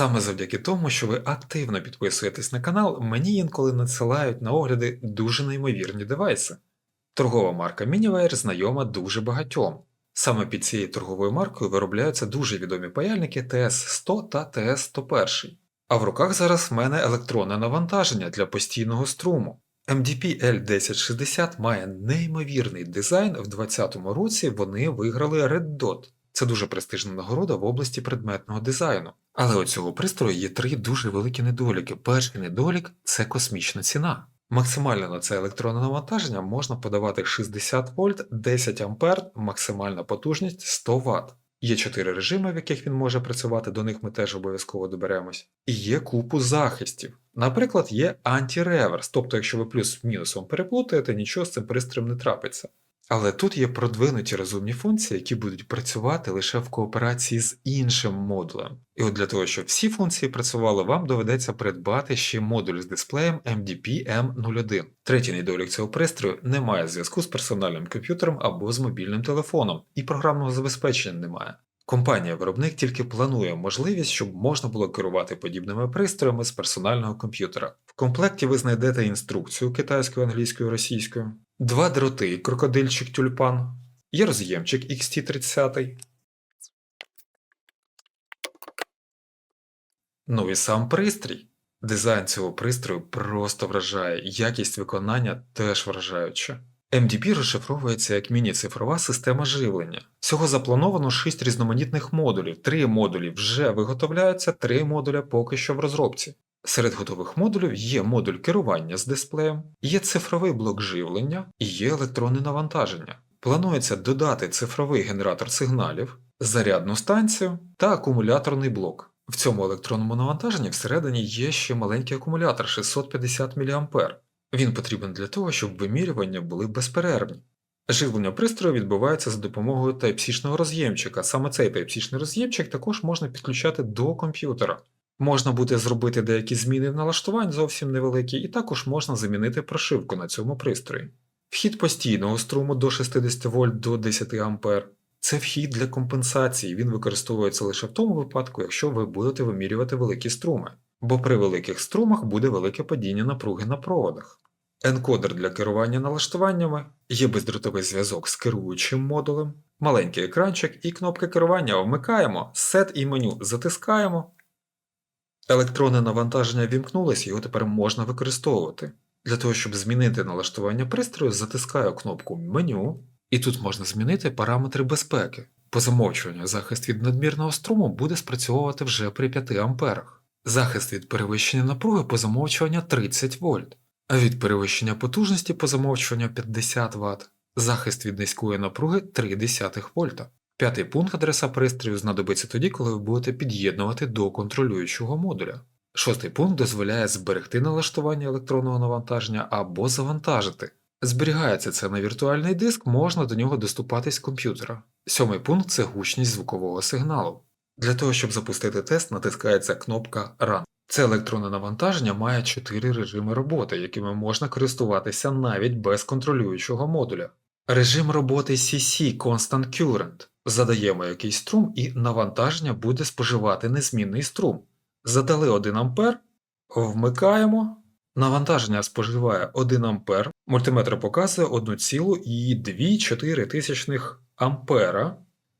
Саме завдяки тому, що ви активно підписуєтесь на канал, мені інколи надсилають на огляди дуже неймовірні девайси. Торгова марка Miniwire знайома дуже багатьом. Саме під цією торговою маркою виробляються дуже відомі паяльники TS100 та TS101. А в руках зараз в мене електронне навантаження для постійного струму. MDP L1060 має неймовірний дизайн. В 2020 році вони виграли Red Dot. Це дуже престижна нагорода в області предметного дизайну. Але у цього пристрою є три дуже великі недоліки. Перший недолік це космічна ціна. Максимально на це електронне навантаження можна подавати 60 вольт, 10 ампер, максимальна потужність 100 Вт. Є чотири режими, в яких він може працювати, до них ми теж обов'язково доберемось. І є купу захистів. Наприклад, є антиреверс, тобто, якщо ви плюс мінусом переплутаєте, нічого з цим пристроєм не трапиться. Але тут є продвинуті розумні функції, які будуть працювати лише в кооперації з іншим модулем. І от для того, щоб всі функції працювали, вам доведеться придбати ще модуль з дисплеєм MDP M01. Третій недолік цього пристрою не має зв'язку з персональним комп'ютером або з мобільним телефоном, і програмного забезпечення немає. Компанія-виробник тільки планує можливість, щоб можна було керувати подібними пристроями з персонального комп'ютера. В комплекті ви знайдете інструкцію китайською, англійською, російською, два дроти, крокодильчик тюльпан, є роз'ємчик XT30. Ну і сам пристрій. Дизайн цього пристрою просто вражає, якість виконання теж вражаюча. MDP розшифровується як міні-цифрова система живлення. Всього заплановано 6 різноманітних модулів. Три модулі вже виготовляються, три модуля поки що в розробці. Серед готових модулів є модуль керування з дисплеєм, є цифровий блок живлення і є електронне навантаження. Планується додати цифровий генератор сигналів, зарядну станцію та акумуляторний блок. В цьому електронному навантаженні всередині є ще маленький акумулятор 650 мА. Він потрібен для того, щоб вимірювання були безперервні. Живлення пристрою відбувається за допомогою Type-C-шного роз'ємчика. Саме цей Type-C-шний роз'ємчик також можна підключати до комп'ютера. Можна буде зробити деякі зміни в налаштувань зовсім невеликі, і також можна замінити прошивку на цьому пристрої. Вхід постійного струму до 60 вольт до 10 А. Це вхід для компенсації, він використовується лише в тому випадку, якщо ви будете вимірювати великі струми, бо при великих струмах буде велике падіння напруги на проводах. Енкодер для керування налаштуваннями, є бездротовий зв'язок з керуючим модулем, маленький екранчик і кнопки керування вмикаємо, сет і меню затискаємо. Електронне навантаження вімкнулось, його тепер можна використовувати. Для того, щоб змінити налаштування пристрою, затискаю кнопку меню, і тут можна змінити параметри безпеки. По замовчуванню захист від надмірного струму буде спрацьовувати вже при 5 амперах. Захист від перевищення напруги по замовчуванню 30 вольт, а від перевищення потужності по замовчуванню 50 Вт. Захист від низької напруги 0,3 вольта. П'ятий пункт адреса пристрою знадобиться тоді, коли ви будете під'єднувати до контролюючого модуля. Шостий пункт дозволяє зберегти налаштування електронного навантаження або завантажити. Зберігається це на віртуальний диск, можна до нього доступатись з комп'ютера. Сьомий пункт це гучність звукового сигналу. Для того, щоб запустити тест, натискається кнопка Run. Це електронне навантаження має 4 режими роботи, якими можна користуватися навіть без контролюючого модуля. Режим роботи CC Constant Current. Задаємо якийсь струм і навантаження буде споживати незмінний струм. Задали 1 А, вмикаємо. Навантаження споживає 1 А, мультиметр показує 1,2 ампера,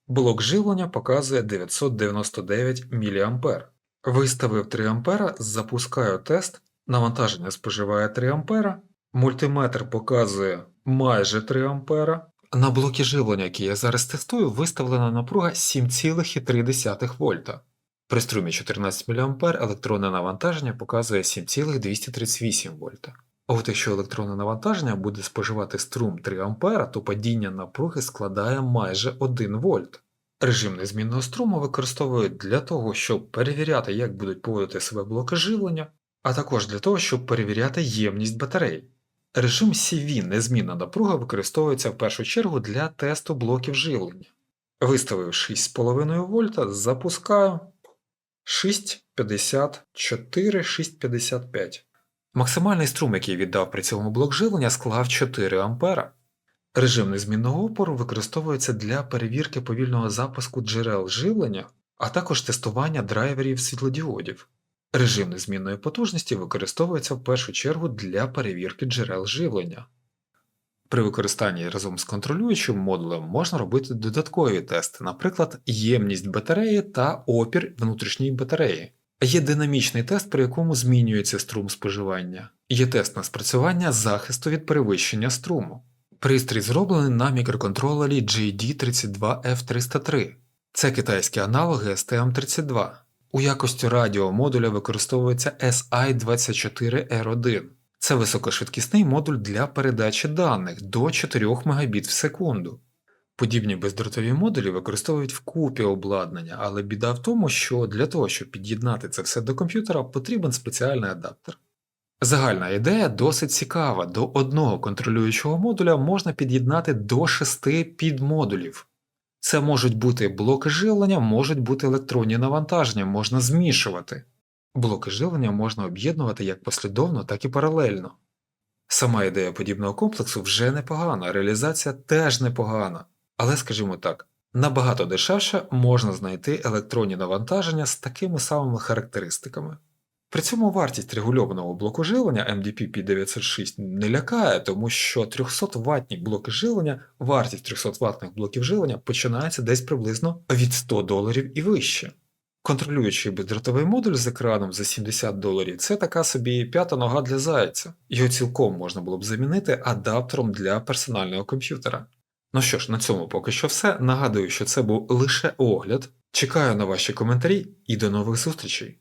блок живлення показує 999 мА. Виставив 3 А, запускаю тест, навантаження споживає 3 А, мультиметр показує майже 3 А. На блокі живлення, який я зараз тестую, виставлена напруга 7,3 вольта. При струмі 14 мА електронне навантаження показує 7,238 вольта. А от якщо електронне навантаження буде споживати струм 3 А, то падіння напруги складає майже 1 вольт. Режим незмінного струму використовують для того, щоб перевіряти, як будуть поводити себе блоки живлення, а також для того, щоб перевіряти ємність батарей. Режим CV незмінна напруга використовується в першу чергу для тесту блоків живлення. Виставив 6,5 вольта, запускаю 6,54, 6,55. Максимальний струм, який віддав при цьому блок живлення, склав 4 А. Режим незмінного опору використовується для перевірки повільного запуску джерел живлення, а також тестування драйверів світлодіодів. Режим незмінної потужності використовується в першу чергу для перевірки джерел живлення. При використанні разом з контролюючим модулем можна робити додаткові тести, наприклад, ємність батареї та опір внутрішньої батареї. Є динамічний тест, при якому змінюється струм споживання. Є тест на спрацювання захисту від перевищення струму. Пристрій зроблений на мікроконтролері JD32F303. Це китайські аналоги STM32. У якості радіомодуля використовується SI24R1. Це високошвидкісний модуль для передачі даних до 4 Мбіт в секунду. Подібні бездротові модулі використовують вкупі обладнання, але біда в тому, що для того, щоб під'єднати це все до комп'ютера, потрібен спеціальний адаптер. Загальна ідея досить цікава. До одного контролюючого модуля можна під'єднати до 6 підмодулів. Це можуть бути блоки живлення, можуть бути електронні навантаження, можна змішувати. Блоки живлення можна об'єднувати як послідовно, так і паралельно. Сама ідея подібного комплексу вже непогана, реалізація теж непогана. Але, скажімо так, набагато дешевше можна знайти електронні навантаження з такими самими характеристиками. При цьому вартість регульованого блоку живлення MDP P906 не лякає, тому що 300 ватні блоки живлення, вартість 300 ватних блоків живлення починається десь приблизно від 100 доларів і вище. Контролюючий бездротовий модуль з екраном за 70 доларів це така собі п'ята нога для зайця. Його цілком можна було б замінити адаптером для персонального комп'ютера. Ну що ж, на цьому поки що все. Нагадую, що це був лише огляд. Чекаю на ваші коментарі і до нових зустрічей!